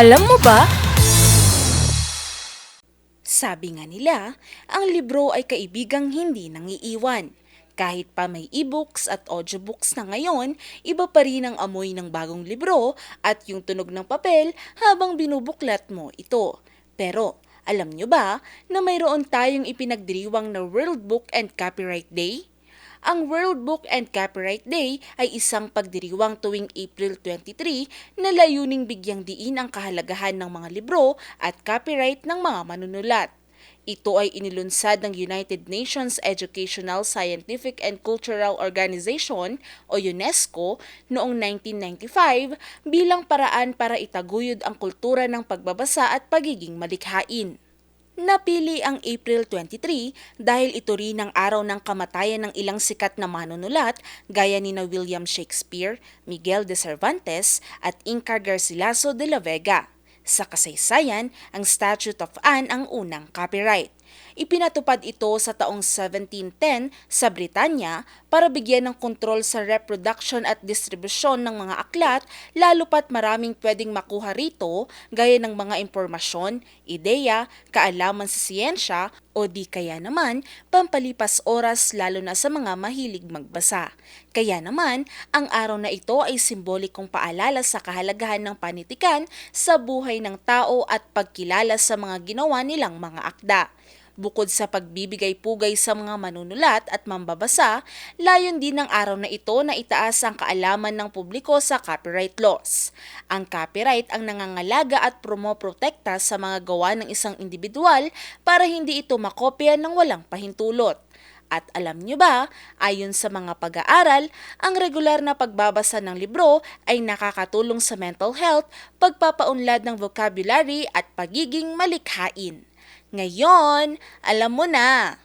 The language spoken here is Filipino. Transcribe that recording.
Alam mo ba? Sabi nga nila, ang libro ay kaibigang hindi nangiiwan. Kahit pa may e-books at audiobooks na ngayon, iba pa rin ang amoy ng bagong libro at yung tunog ng papel habang binubuklat mo ito. Pero, alam nyo ba na mayroon tayong ipinagdiriwang na World Book and Copyright Day? Ang World Book and Copyright Day ay isang pagdiriwang tuwing April 23 na layuning bigyang diin ang kahalagahan ng mga libro at copyright ng mga manunulat. Ito ay inilunsad ng United Nations Educational, Scientific and Cultural Organization o UNESCO noong 1995 bilang paraan para itaguyod ang kultura ng pagbabasa at pagiging malikhain. Napili ang April 23 dahil ito rin ang araw ng kamatayan ng ilang sikat na manunulat gaya ni na William Shakespeare, Miguel de Cervantes at Inca Garcilaso de la Vega. Sa kasaysayan, ang Statute of Anne ang unang copyright. Ipinatupad ito sa taong 1710 sa Britanya para bigyan ng kontrol sa reproduction at distribusyon ng mga aklat lalo pat maraming pwedeng makuha rito gaya ng mga impormasyon, ideya, kaalaman sa siyensya o di kaya naman pampalipas oras lalo na sa mga mahilig magbasa. Kaya naman, ang araw na ito ay simbolikong paalala sa kahalagahan ng panitikan sa buhay ng tao at pagkilala sa mga ginawa nilang mga akda. Bukod sa pagbibigay pugay sa mga manunulat at mambabasa, layon din ng araw na ito na itaas ang kaalaman ng publiko sa copyright laws. Ang copyright ang nangangalaga at promoprotekta sa mga gawa ng isang individual para hindi ito makopya ng walang pahintulot. At alam nyo ba, ayon sa mga pag-aaral, ang regular na pagbabasa ng libro ay nakakatulong sa mental health, pagpapaunlad ng vocabulary at pagiging malikhain. Ngayon, alam mo na.